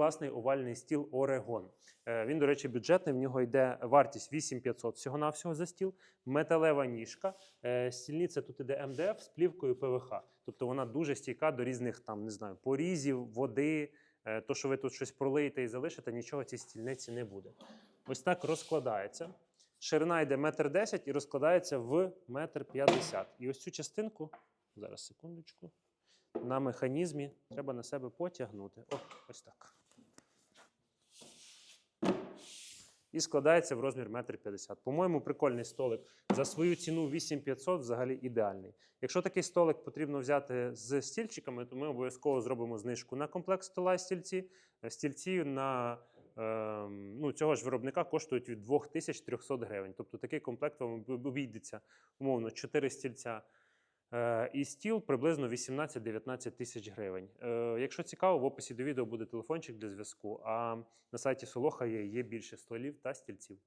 класний овальний стіл Орегон. Е, Він, до речі, бюджетний. В нього йде вартість 8500 всього-навсього за стіл, металева ніжка. Е, Стільниця тут іде МДФ з плівкою ПВХ. Тобто вона дуже стійка до різних там, не знаю, порізів, води. Е, То, що ви тут щось пролиєте і залишите, нічого цій стільниці не буде. Ось так розкладається. Ширина йде метр десять і розкладається в метр п'ятдесят. І ось цю частинку, зараз секундочку, на механізмі треба на себе потягнути. О, ось так. І складається в розмір 1,50 м. По-моєму, прикольний столик. За свою ціну 8500 взагалі ідеальний. Якщо такий столик потрібно взяти з стільчиками, то ми обов'язково зробимо знижку на комплект стола стільці. Стільці на ем, ну, цього ж виробника коштують від 2300 гривень. Тобто такий комплект вам обійдеться умовно 4 стільця і стіл приблизно 18-19 тисяч гривень. Е, Якщо цікаво, в описі до відео буде телефончик для зв'язку. А на сайті Солоха є, є більше столів та стільців.